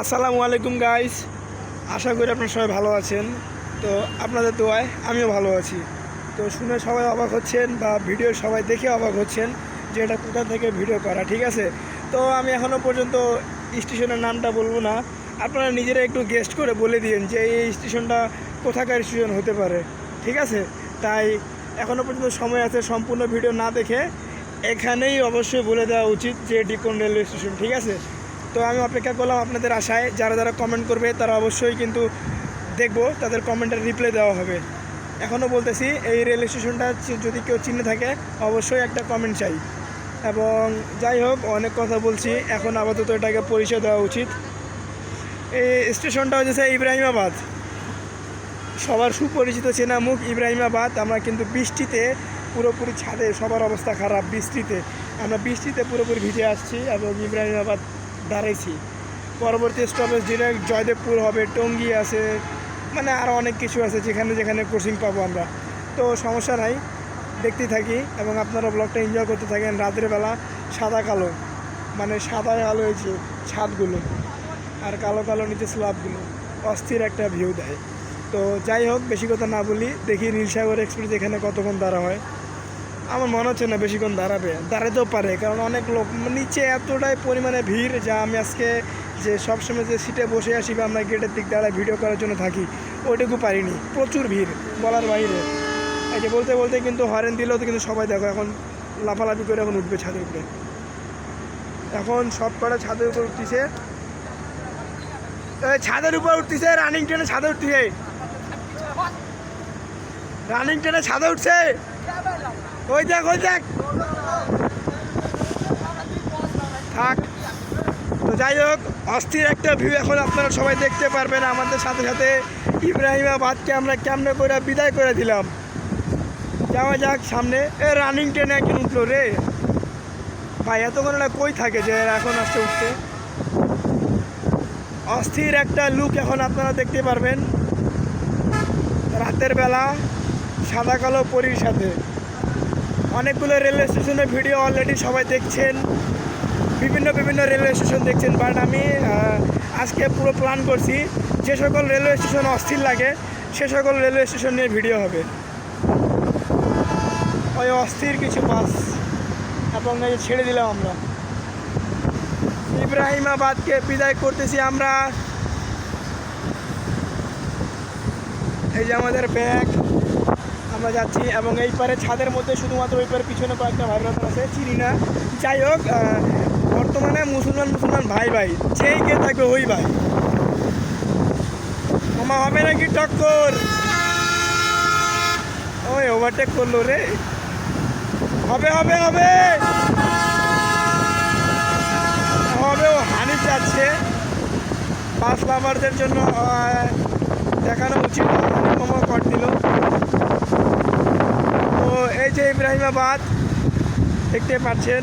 আসসালামু আলাইকুম গাইস আশা করি আপনারা সবাই ভালো আছেন। তো আপনাদের দোয়ায় আমিও ভালো আছি। তো শুনে সবাই অবাক হচ্ছেন বা ভিডিও সবাই দেখে অবাক হচ্ছেন যে এটা কোথা থেকে ভিডিও করা, ঠিক আছে? তো আমি এখনও পর্যন্ত স্টেশনের নামটা বলব না। আপনারা নিজেরা একটু গেস্ট করে বলে দিন যে এই স্টেশনটা কোথাকার স্টেশন হতে পারে, ঠিক আছে? তাই এখনও পর্যন্ত সময় আছে সম্পূর্ণ ভিডিও না দেখে এখানেই অবশ্যই বলে দেওয়া উচিত যে এটি কোন রেলওয়ে স্টেশন, ঠিক আছে? তো আমি অপেক্ষা করলাম আপনাদের আশায়। যারা যারা কমেন্ট করবে, তারা অবশ্যই কিন্তু দেখব, তাদের কমেন্টের রিপ্লাই দেওয়া হবে। এখনও বলতেছি, এই রেল স্টেশনটা যদি কেউ চিনে থাকে, অবশ্যই একটা কমেন্ট চাই। এবং যাই হোক, অনেক কথা বলছি, এখন আপাতত এটাকে পরিচয় দেওয়া উচিত। এই স্টেশনটা হচ্ছে ইব্রাহিমাবাদ। সবার সুপরিচিত চেনা মুখ ইব্রাহিমাবাদ। আমরা কিন্তু বৃষ্টিতে পুরোপুরি ছাদে, সবার অবস্থা খারাপ, বৃষ্টিতে। আমরা বৃষ্টিতে পুরোপুরি ভিজে আসছি এবং ইব্রাহিমাবাদ দাঁড়াইছি পরবর্তী স্টপেজ ডিরেক্ট জয়দেবপুর হবে, টঙ্গি আছে মানে আরও অনেক কিছু আছে যেখানে যেখানে কোচিং পাবো আমরা। তো সমস্যা নাই, দেখতেই থাকি এবং আপনারা ব্লগটা এনজয় করতে থাকেন রাতের বেলা সাদা কালো মানে সাদা কালো হয়েছে ছাদগুলো আর কালো কালো নিচে স্ল্যাবগুলো অস্থির একটা ভিউ দেয়। তো যাই হোক, বেশি কথা না বলি, দেখি নীলসাগর এক্সপ্রেস এখানে কতক্ষণ দাঁড়া হয়। আমার মনে হচ্ছে না বেশিক্ষণ দাঁড়াবে। দাঁড়াতেও পারে, কারণ অনেক লোক নিচে এতটাই পরিমাণে ভিড় যা আমি আজকে যে সবসময় যে সিটে বসে আসি বা আমরা গেটের দিক দাঁড়ায় ভিডিও করার জন্য থাকি, ওইটুকু পারিনি। প্রচুর ভিড় বলার বাইরে। এই যে বলতে বলতে কিন্তু হরেন দিলেও তো কিন্তু সবাই দেখো, এখন লাফালাফি করে এখন উঠবে ছাদের উপরে। এখন সব কটা ছাদের উপর উঠতেছে। ছাদের উপর উঠতেছে রানিং ট্রেনে ছাদে উঠতেছে। রানিং ট্রেনে ছাদে উঠছে। ওই দেখ ওই দেখ। থাক। তো যাই হোক, অস্থির একটা ভিউ এখন আপনারা সবাই দেখতে পারবেন। আমাদের সাথে সাথে ইব্রাহিমাবাদকে আমরা কেমনে করে বিদায় করে দিলাম। যাওয়া যাক সামনে। এ রানিং ট্রেনে একজন উঠল রে। ভাই, এতক্ষণ কই থাকে যে এখন আসতে উঠতে? অস্থির একটা লুক এখন আপনারা দেখতে পারবেন। রাতের বেলা সাদা কালো পরির সাথে। অনেকগুলো রেলওয়ে স্টেশনের ভিডিও অলরেডি সবাই দেখছেন। বিভিন্ন বিভিন্ন রেলওয়ে স্টেশন দেখছেন বাট আমি আজকে পুরো প্ল্যান করছি যে সকল রেলওয়ে স্টেশন অস্থির লাগে, সে সকল রেলওয়ে স্টেশন নিয়ে ভিডিও হবে। ওই অস্থির কিছু বাস এবং ছেড়ে দিলাম আমরা। ইব্রাহিমাবাদকে বিদায় করতেছি আমরা। এই যে আমাদের ব্যাগ আমরা যাচ্ছি এবং এই পারে ছাদের মধ্যে শুধুমাত্র ওই পারে পিছনে কয়েকটা ভাই ব্রাদার আছে চিনি না। যাই হোক বর্তমানে মুসলমান মুসলমান ভাই ভাই, যেই কে থাকবে ওই ভাই। মামা, হবে নাকি টক্কর? ওই ওভারটেক করল রে। হবে হবে হবে। হবে, ও হানি যাচ্ছে বাস লাভারদের জন্য দেখানো উচিত দিল তো এই যে ইব্রাহিমাবাদ দেখতে পাচ্ছেন।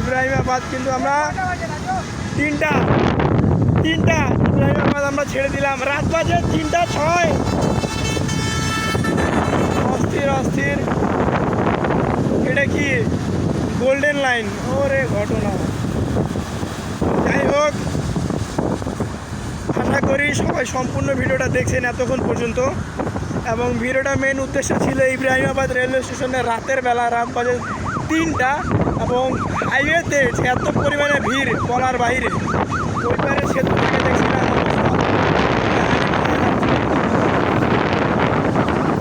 ইব্রাহিমাবাদ কিন্তু আমরা তিনটা তিনটা ইব্রাহিমাবাদ আমরা ছেড়ে দিলাম। রাত বাজে তিনটা ছয়। অস্থির অস্থির। এটা কি? গোল্ডেন লাইন ওরে ঘটনা। যাই হোক, আশা করি সবাই সম্পূর্ণ ভিডিওটা দেখছেন এতক্ষণ পর্যন্ত। এবং ভিডিওটা মেন উদ্দেশ্য ছিল ইব্রাহিমাবাদ রেলওয়ে স্টেশনে রাতের বেলা রাত তিনটা এবং হাইওয়েতে এত পরিমাণে ভিড় বলার বাইরে। ওই পারে সেতু থেকে দেখছিলাম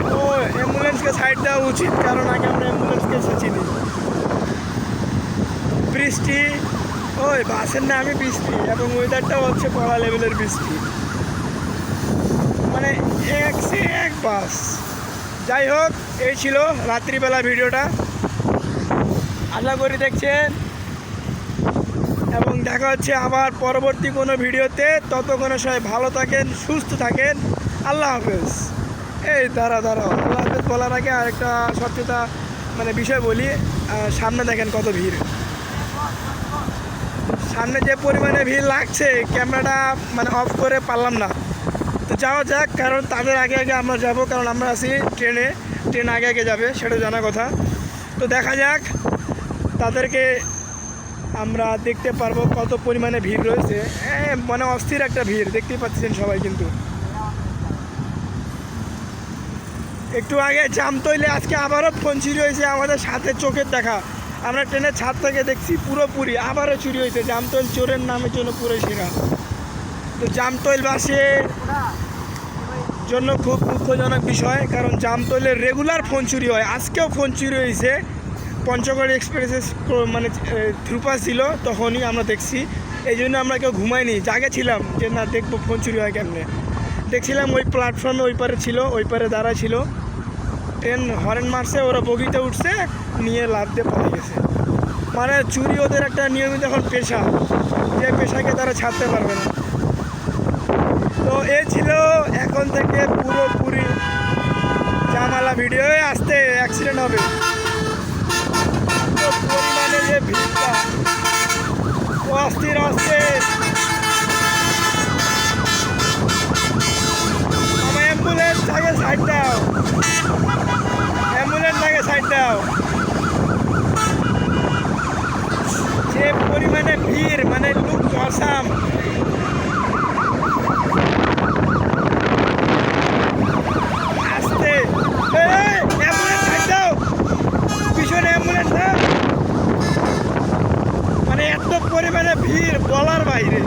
তো অ্যাম্বুলেন্সকে সাইড দেওয়া উচিত, কারণ আগে আমরা অ্যাম্বুলেন্সকে এসেছিলি বৃষ্টি, ওই বাসের নামই বৃষ্টি এবং ওয়েদারটাও হচ্ছে পড়া লেভেলের বৃষ্টি। মানে এক সে এক বাস। যাই হোক, এই ছিল রাত্রিবেলা ভিডিওটা। আশা করি দেখছেন। এবং দেখা হচ্ছে আবার পরবর্তী কোনো ভিডিওতে। ততক্ষণে সবাই ভালো থাকেন, সুস্থ থাকেন। আল্লাহ হাফেজ। এই দাঁড়া দাঁড়া আল্লাহ হাফেজ বলার আগে আরেকটা সত্যতা মানে বিষয় বলি। সামনে দেখেন কত ভিড়। সামনে যে পরিমাণে ভিড় লাগছে, ক্যামেরাটা মানে অফ করে পারলাম না। তো যাওয়া যাক, কারণ তাদের আগে আগে আমরা যাব, কারণ আমরা আছি ট্রেনে। ট্রেন আগে আগে যাবে, সেটা জানা কথা। তো দেখা যাক, তাদেরকে আমরা দেখতে পারব কত পরিমাণে ভিড় রয়েছে। হ্যাঁ মানে অস্থির একটা ভিড়, দেখতেই পাচ্ছেন সবাই কিন্তু। একটু আগে জাম তৈলে, আজকে আবারও ফোন চুরি হয়েছে আমাদের সাথে চোখের দেখা। আমরা ট্রেনের ছাদ থেকে দেখছি পুরোপুরি, আবারও চুরি হয়েছে। জামতৈল চোরের নামের জন্য পুরো সেরা। তো জামতৈলবাসীর জন্য খুব দুঃখজনক বিষয়, কারণ জামতৈলের রেগুলার ফোন চুরি হয়। আজকেও ফোন চুরি হয়েছে। পঞ্চগড় এক্সপ্রেসে মানে থ্রুপাস ছিল, তখনই আমরা দেখছি। এই জন্য আমরা কেউ ঘুমাইনি জাগে ছিলাম যে, না, দেখব ফোন চুরি হয় কেমনে? দেখছিলাম ওই প্ল্যাটফর্মে ওই পারে ছিল, ওই পারে দাঁড়া ছিল। ট্রেন হরেন মারছে, ওরা বগিতে উঠছে, নিয়ে লাভ দিয়ে পালিয়ে গেছে। মানে চুরি ওদের একটা নিয়মিত এখন পেশা। যে পেশাকে তারা ছাড়তে পারবে না। তো এ ছিল এখন থেকে পুরোপুরি জামালা ভিডিও আসতে অ্যাক্সিডেন্ট হবে। পরিমাণে যে ভিড়টা অস্থির অস্থির। আমার অ্যাম্বুলেন্স থাকে সাইড অ্যাম্বুলেন্স থাকে সাইড যে পরিমাণে ভিড় মানে লুক অসাম আসতে এই, অ্যাম্বুলেন্স সাইড দাও পিছনে অ্যাম্বুলেন্স না মানে এত ভিড় বলার বাইরে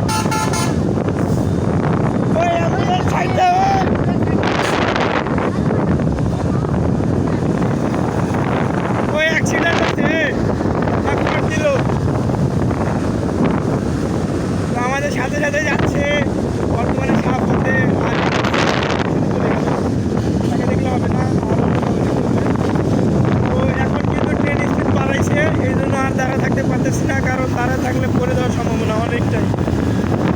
ওই অ্যাম্বুলেন্স সাইড দাও ওই। ওই অ্যাক্সিডেন্ট হচ্ছে ডাক্তার দিল তো আমাদের সাথে সাথে যাচ্ছে বর্তমানে সাপ হতে আর তাকে দেখলে হবে না আরও তো এখন কিন্তু ট্রেন স্পিড বাড়াইছে এই জন্য আর দাঁড়া থাকতে পারতেছি না কারণ দাঁড়া থাকলে পড়ে যাওয়ার সম্ভাবনা অনেকটাই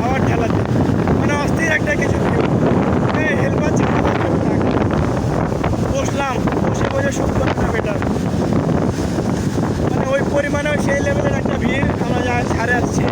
আবার ঠেলাতে মানে অস্থির একটা কিছু হেলমেট ছাড়া থাকলে থাক। বসলাম বসে করাটা বেটার মানে ওই পরিমাণে সেই লেভেলের একটা ভিড় আমরা ছাড়ে আসছি